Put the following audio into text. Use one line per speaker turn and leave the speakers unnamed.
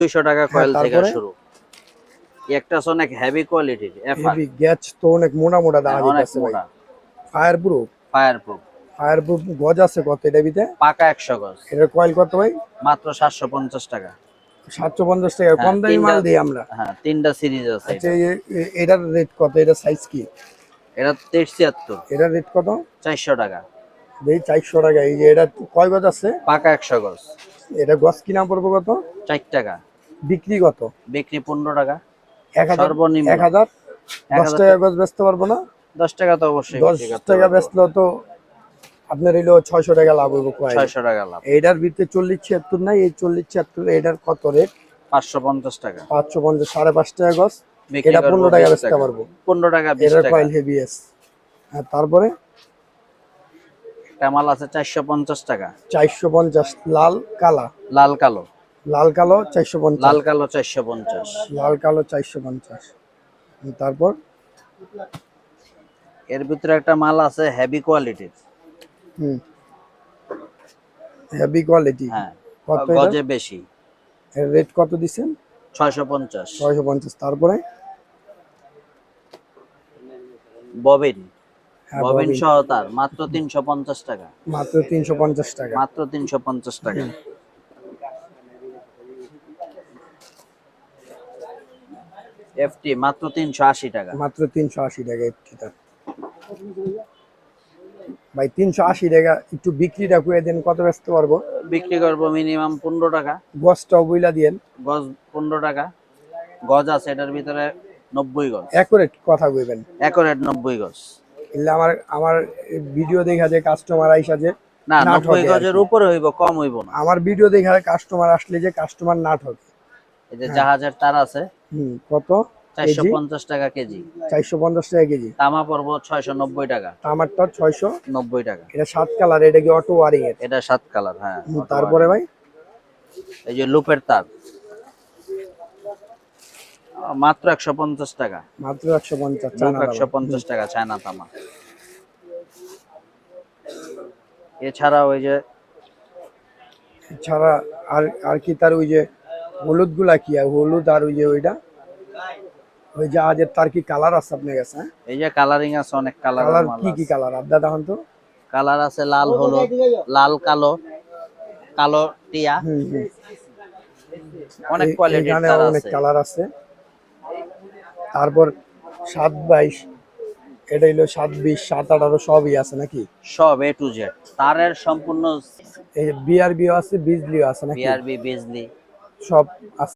দুইশো টাকা কয়েল থেকে শুরু। একটা আছে অনেক হেভি কোয়ালিটির
হেভি গ্যাচ তো অনেক মোটা মোটা দেখা
হ্যাঁ,
যাচ্ছে ভাই। Fire proof
fire proof
fire proof গজ আছে কত এটা বিতে
পাকা একশো গজ।
এটার কয়েল কত ভাই?
মাত্র সাতশো পঞ্চাশ টাকা।
সাতশো পঞ্চাশ টাকা। কম দামি মাল দিই আমরা।
হ্যাঁ তিনটা সিরিজ আছে
আচ্ছা এটার রেট কত? এটা সাইজ কি?
এটা তেইশ ছিয়াত্তর।
এটার রেট কত?
চারশো টাকা।
এই চারশো টাকা। এই যে এটা কয় গজ আছে?
পাকা একশো গজ।
এটা গজ কিনা পড়ব কত?
চার টাকা।
বিক্রি কত?
বিক্রি পনেরো টাকা।
এক হাজার?
সর্বনিম্ন।
এক হাজার? দশ টাকা গজ বেচতে পারব না?
দশ টাকা তো অবশ্যই
দশ টাকা বেচলেও তো আপনার হইল ছয়শো টাকা লাভ হইব
ছয়শো টাকা লাভ।
এইটার ভিতরে চল্লিশ ছিয়াত্তর নাই এই চল্লিশ ছিয়াত্তর এটার কত রেট
পাঁচশো পঞ্চাশ টাকা।
পাঁচশো পঞ্চাশ সাড়ে পাঁচ টাকা
বিক্রি
এটা পনেরো টাকা
20
বেচতে পারব।
পনেরো টাকা
এটার কয়েল হেভি এস আর তারপরে?
একটা মাল আছে চারশো পঞ্চাশ টাকা।
চারশো পঞ্চাশ লাল কালা।
লাল কালো।
লাল কালো চারশো পঞ্চাশ।
লাল কালো চারশো পঞ্চাশ।
লাল কালো চারশো পঞ্চাশ। তারপর?
এর ভিতরে একটা মাল আছে হেভি কোয়ালিটির
হুম। হেভি কোয়ালিটি
হ্যাঁ
কত
গজে বেশি।
এর রেট কত দিচ্ছেন?
ছয়শো পঞ্চাশ।
তারপরে?
ববিন। Bobbin
bobbin.
সহ তার। মাত্র তিনশো পঞ্চাশ টাকা।
মাত্র তিনশো পঞ্চাশ টাকা।
মাত্র তিনশো পঞ্চাশ টাকা। এফটি মাত্র তিনশো আশি টাকা।
মাত্র তিনশো আশি টাকা একটি তার। ভাই তিনশো আশি টাকা একটু বিক্রিটা করে দেন কত ব্যস্ত পারব
বিক্রি করব মিনিমাম পনেরো টাকা।
গছটাও বইলা দিয়েন।
গজ পনেরো টাকা। গজ আছে এটার ভিতরে নব্বই গজ।
অ্যাকুরেট কথা কইবেন।
একরেট নব্বই গজ।
এলে আমার আমার ভিডিও দেখা যে কাস্টমার আইসা যে
না গজের উপরে হইব কম হইব না।
আমার ভিডিও দেখা কাস্টমার আসলে যে কাস্টমার না ঠকে
এই যে জাহাজের তার আছে
হুম কত?
চারশো
কেজি
পঞ্চাশ টাকা কেজি।
চারশো পঞ্চাশ টাকা কেজি।
তামা পড়ব ছয়শো নব্বই টাকা।
আমারটা ছয়শো?
নব্বই টাকা।
এটা সাত কালার এটা কি অটো ওয়ারিং এর?
এটা সাত কালার হ্যাঁ
তারপরে ভাই?
এই যে লুপের তার। মাত্র একশো পঞ্চাশ টাকা।
মাত্র একশো পঞ্চাশ
একশো পঞ্চাশ টাকা চায়না তামা। এছাড়া ওই যে
ছাড়া আর আর কি তার ওই যে হলুদগুলা কি হলুদ আর ওই যে ওইটা? ওই জাহাজের তার কি কালার আছে আপনার কাছে হ্যাঁ?
এই যে কালারিং আছে অনেক কালার
কালার কি কি কালার আড্ডা দেখুন তো।
কালার আছে লাল হলুদ লাল কালো কালো টিয়া। অনেক কোয়ালিটির
অনেক কালার আছে। তারপর সাত বাইশ এটা হইল সাত বিশ সাত আঠারো সবই আছে নাকি?
সব এ টু জেড তারের সম্পূর্ণ
এই বিআরবিও আছে বিজলিও আছে নাকি?
বিআরবি বিজলি
সব আছে।